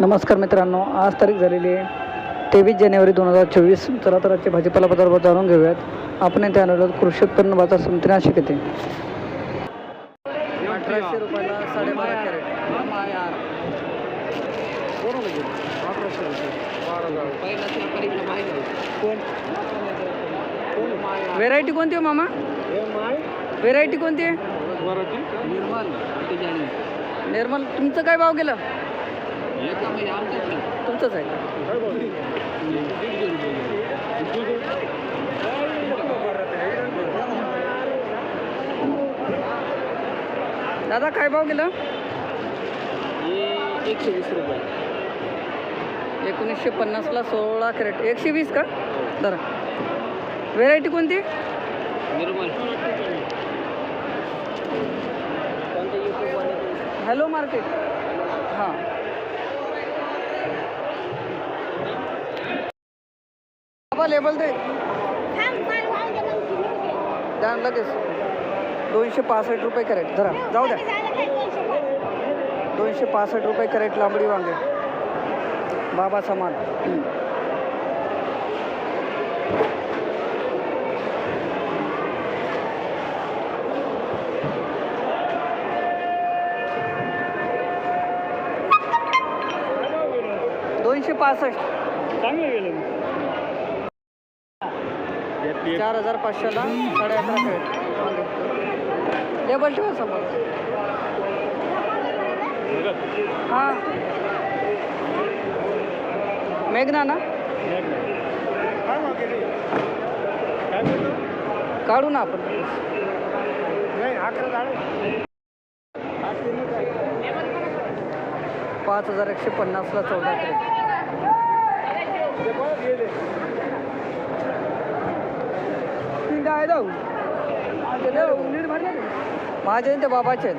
नमस्कार मित्रांनो आज तारीख झालेली आहे तेवीस जानेवारी दोन हजार चोवीस. चला तर आजचे भाजीपाला पदार्थ जाणून घेऊयात. आपण येथे आहोत कृषी उत्पन्न बाजार समिती नाशिक येथे अठराशे रुपयाला साडेबारा कॅरेट. व्हेरायटी कोणती आहे मामा? व्हेरायटी कोणती? आहे निर्मल तुमचं काय भाव गेलं? तुमचंच आहे का? दादा काय भाव गेलं? एकशे वीस रुपये एकोणीसशे पन्नासला सोळा कॅरेट. एकशे वीस का? जरा व्हेरायटी कोणती? निर्मल हॅलो मार्केट हां. बाबा लेबल दे. द्या लगेच. दोनशे पासष्ट रुपये कॅरेट. जरा जाऊ द्या. दोनशे पासष्ट रुपये कॅरेट लांबडी वांगे. बाबा समान. दोनशे पासष्ट. चांगलं गेलं चार हजार पाचशेला साडे अकरा कॅरेट वांगे लेबल ठेवा समोर. हां. मेघना ना? काढू ना आपण. पाच हजार एकशे पन्नासला चौदा कॅरेट माझे ते बाबाचे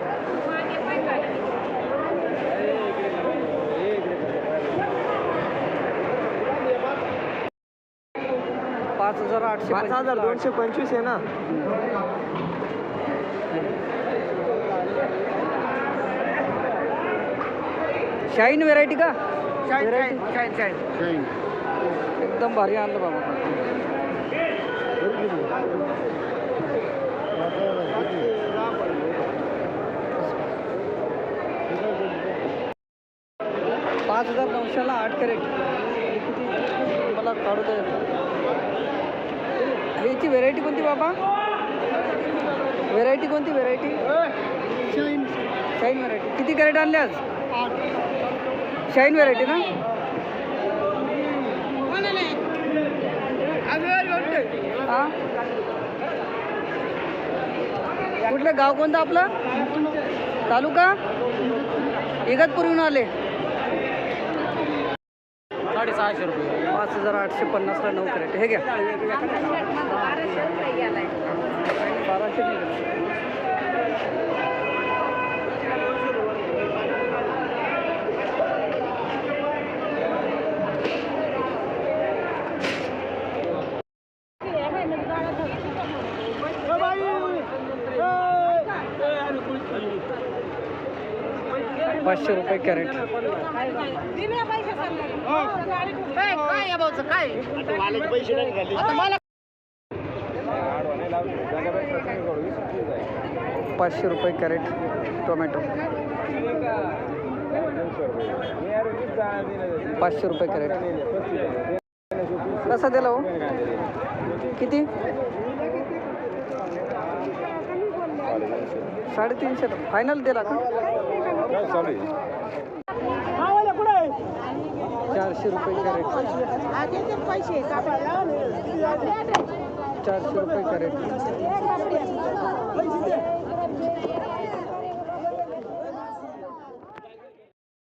पाच हजार आठशे पाच हजार दोनशे पंचवीस आहे ना शाईन व्हेरायटी का शाईन, Variety? Shine, shine. एकदम भारी आणलं बाबा. पाच हजार नऊशेला आठ कॅरेट. किती? मला काढू द्या याची व्हेरायटी कोणती बाबा? व्हेरायटी कोणती व्हेरायटी शाईन व्हेरायटी किती कॅरेट आणले आज? शाईन व्हेरायटी ना? कुठलं गाव कोणतं आपलं? तालुका? इगतपुरीहून आले. साडेसहाशे रुपये. पाच हजार आठशे पन्नासला नऊ कॅरेट. हे घ्या. बाराशे पाचशे रुपये कॅरेट. पाचशे रुपये कॅरेट टोमॅटो. पाचशे रुपये कॅरेट. कसा दिला हो? किती? साडेतीनशे. फायनल दिला का? चारशे रुपये कॅरेट. चारशे रुपये कॅरेट.